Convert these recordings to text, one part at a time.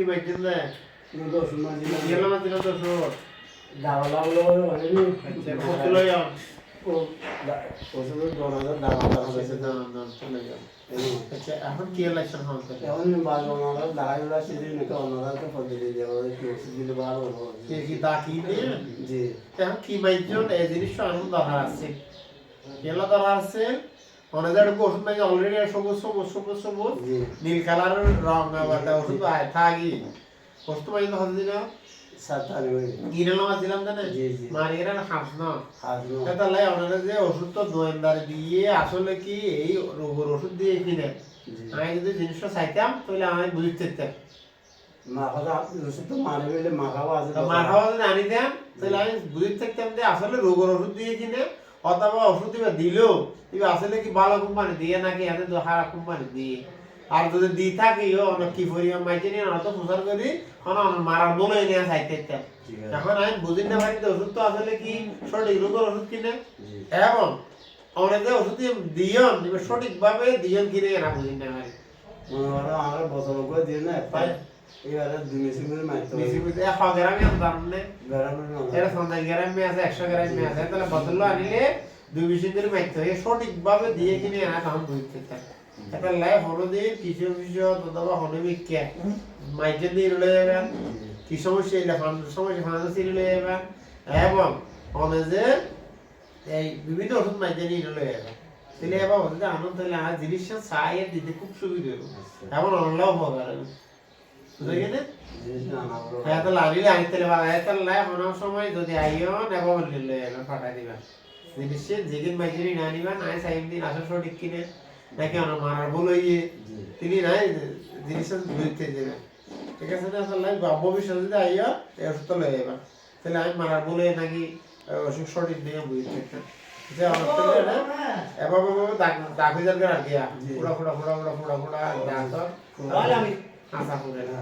কি বাইছেন না কিন্তু ওষুধ গেল না দিল তো দাওয়া লাগল অনেকদিন আচ্ছা কত লই যাও। ওষুধের দশ দাওয়া লাগল। এখন কি ইলেকশন হবে এখন সেদিন নাকি ওনারাকে পদ্ধতি দেওয়া দিলে। ভালো হব কে কি দাকি দিয়ে? জি। এখন কি বাইজন এই জিনিস আনন্দ দরকার আছে। কেলা দরকার আছে। অনেক ওষুধ নাই অলরেডি সবুজ সবুজ সবুজ সবুজ। নীল কালারের রং আবার ওষুধ থাকি। ওষুধ হতে দিন যে ওষুধ তো দিয়ে আসলে কি এই রোগের ওষুধ দিয়ে কিনে আমি যদি জিনিসটা চাইতাম তাহলে আমি বুঝতে চাইতাম ওষুধ মারে আনি দেন তাহলে আমি বুঝতে থাকতাম যে আসলে রোগের ওষুধ দিয়ে কিনে অথবা ওষুধ দিলেও। আসলে কি ভালো কোম্পানি দিয়ে নাকি? এত খারাপ কোম্পানি দিয়ে। আর যদি দি থাকি অনেক কি পরিমাণ মাইকে নিয়ে অত প্রচার করি অনেক মারার বলে নিয়ে চাইতে আছে এখন আমি বুঝি না ভাই ওষুধ তো আসলে কি সঠিক রোগের ওষুধ কিনে? এবং অনেকে ওষুধ দিয়ন সঠিকভাবে দিয়ন কিনে না বুঝি না ভাই। আমরা বছর করে দিয়ে না এবারে দুই মেশিন করে মারতে হবে বেশি বুঝি এক দাম নেই বেড়ানো না এটা সন্ধ্যা গ্রামে আছে একশো গ্রামে আছে। তাহলে বোতল আনিলে দুই বিশ করে মারতে সঠিক ভাবে দিয়ে কিনে আনা তখন বুঝতে থাকে এটা লাই হলুদের কিছু কিছু অথবা হলুদ কে মাইকে দিয়ে লয়ে যাবেন। কি সমস্যা? এলে সমস্যা লয়ে যাবেন। এবং অনেজে এই বিভিন্ন ওষুধ মাইকে লয়ে যাবেন। তাহলে এবার আনন্দ তাহলে আর জিনিসটা দিতে খুব সুবিধা হবে এমন অনলাও হবে বুঝে গেলে জিনিস না আমার হ্যাঁ তো লাভিলে আনিতে পারবা হ্যাঁ তো লাই কোনো সময় যদি আইও নেব নিলে এবার ফাটাই দিবা। জিনিসে যেদিন মাইজেরি না নিবা নাই সাইম দিন আসা সঠিক কিনে। নাকি আমার মারার ভুল হইয়ে তিনি নাই জিনিসটা বুঝতে দেবে ঠিক আছে না আসলে ভবিষ্যতে যদি আইও এই ওষুধ লয়ে যাবা তাহলে আমি মারার ভুল হয়ে নাকি ওষুধ সঠিক নিয়ে বুঝতে থাকতাম যে আমার না এবার দাগ দাগ হয়ে যাবে আর কি ফুড়া ফুড়া ফুড়া ফুড়া ফুড়া ফুড়া দাগ তো আমি আশা করে না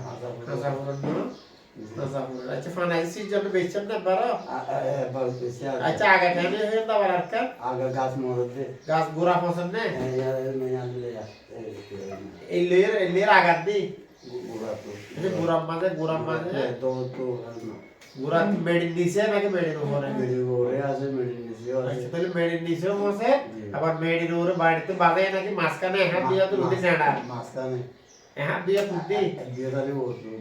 আচ্ছা বেচছেন না বারো? আচ্ছা আগে কেন হয়ে গাছ মরে গাছ গোড়া পছন্দ না? এই লেয়ের এই লেয়ের আঘাত দি? তো এই যে মাঝে গোড়ার মাঝে? তো তো গোড়া মেডিন দিছে নাকি মেডিন উপরে? মেডির ওরে আছে নিচে আছে। আচ্ছা তাহলে মেডিন দিছেও বসে আবার মেডিন উপরে বাড়িতে বাজে নাকি মাঝখানে হাত দিয়া তো মাঝখানে। হাত দিয়া তাহলে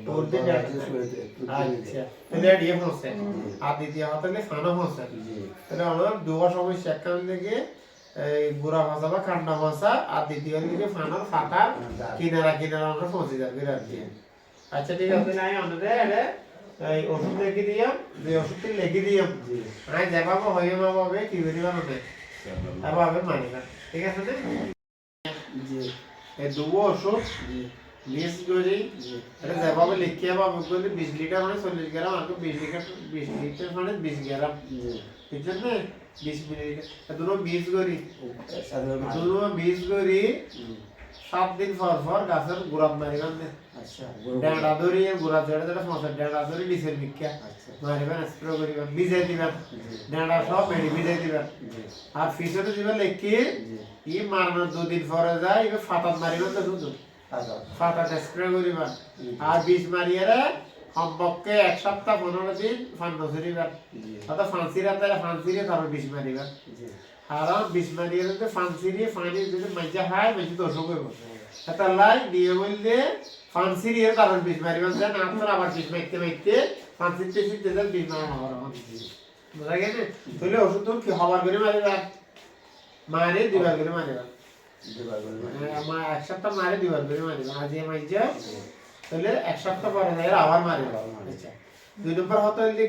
তোর দিন আচ্ছা তাহলে দিয়ে ফসে আর দ্বিতীয় হতে ফানো ফসে জি তাহলে আমরা দুবার সমস্যা একখান থেকে এই গুড়া ভাষা বা কান্না ভাষা আর দ্বিতীয় দিকে ফানার ফাটা কিনারা কিনারা আমরা পৌঁছে যাবে আর কি আচ্ছা ঠিক আছে তাহলে আমি আমাদের এই ওষুধ লিখে দিয়াম যে ওষুধটি লিখে দিয়াম আমি যেভাবে হয়ে যাবে কি করিবা না এভাবে মানি না ঠিক আছে না জি এই দুবো ওষুধ জি মিস করি এটা যেভাবে লিখিয়ে বা বুক করে বিশ লিটার মানে চল্লিশ গ্রাম আর বিশ লিটার বিশ লিটার মানে বিশ গ্রাম। জি। বুঝছেন না বিশ মিলিলিটার। দুটো বিশ করি। দুটো বিশ করি। সাত দিন পর পর গাছের গোড়াত মারিবান আচ্ছা ডেঁড়া ধরি গোড়া ধরে ধরে সমস্যা ডেঁড়া ধরি মিক্কা আচ্ছা। মারিবেন স্প্রে করিবেন ভিজাই দিবেন ডেঁড়া সব মেডি ভিজাই দিবেন আর ফিসরে দিবেন লেখি ই মারানোর দুদিন পরে যায় এবার ফাতাত মারিবেন তো। শুধু স্প্রে আর বিষ মারিয়ারে কমপক্ষে এক সপ্তাহ পনেরো দিন ফান্ড অর্থাৎ রাতে তারপর বিষ কারণ বিষ মারিয়ে যদি পানি যদি মাইজা এটা লাই নিয়ে বললে ফান্সিরে তারপর বিষ আবার বিষ মারতে মারতে ফান্সিতে শিখতে যান বিষ মারা হবার বোঝা গেছে? তাহলে ওষুধ কি হবার করে মারিবেন মারে দিবার করে মারিবেন এক সপ্তাহ মারে করে আজ তাহলে এক সপ্তাহ পরে আবার মারিবেন আচ্ছা। দুই নম্বর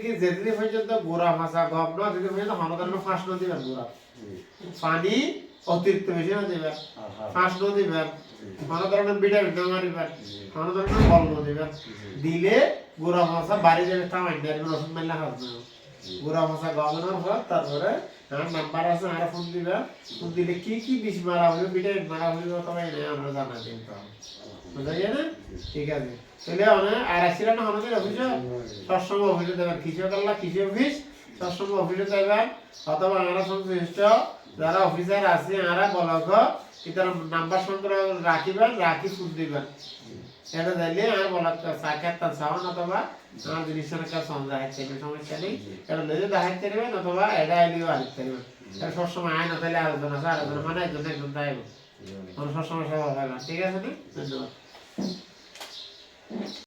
কি, যেদিন পর্যন্ত গোড়া গপ না যেদিন পর্যন্ত ফাঁস না দিবেন গোড়া। পানি অতিরিক্ত বেশি না দিবেন। ফাঁস ন দিবেন। কোনো ধরনের না মারিবেন। ধরনের ফল ন দিবেন। দিলে গুড়া মশা বাড়ি যাবে থামাই দেবেন ওষুধ মারলে হাত না গুড়া মশা গমনের পর তারপরে আমার নাম্বার আছে আমার ফোন ফোন দিলে কি কি বিষ মারা মারা হইবে তবে আমরা জানা বুঝা ঠিক আছে। তাহলে আর না অফিসে? সবসময় অফিসে দেবেন। কিছু করলা কিছু অফিস, সবসময় অফিসে দেবেন। অথবা আমরা সংশ্লিষ্ট যারা অফিসার আছে বলক ইতার নাম্বার সংগ্রহ রাখিবেন, রাখি ফোন দিবেন। এটা দিলে আর বলা সাক্ষাৎ সাউন্ড অথবা আমার জিনিসের কাছে সন্ধ্যা হাইতে সমস্যা নেই। এটা নিজে দেখাইতে নেবেন অথবা এটা এলিও আনতে নেবেন এটা সবসময় আয় না তাহলে আলোচনা আছে আলোচনা মানে একজন একজন তাই কোনো সবসময় সব হবে না ঠিক আছে নি? ধন্যবাদ।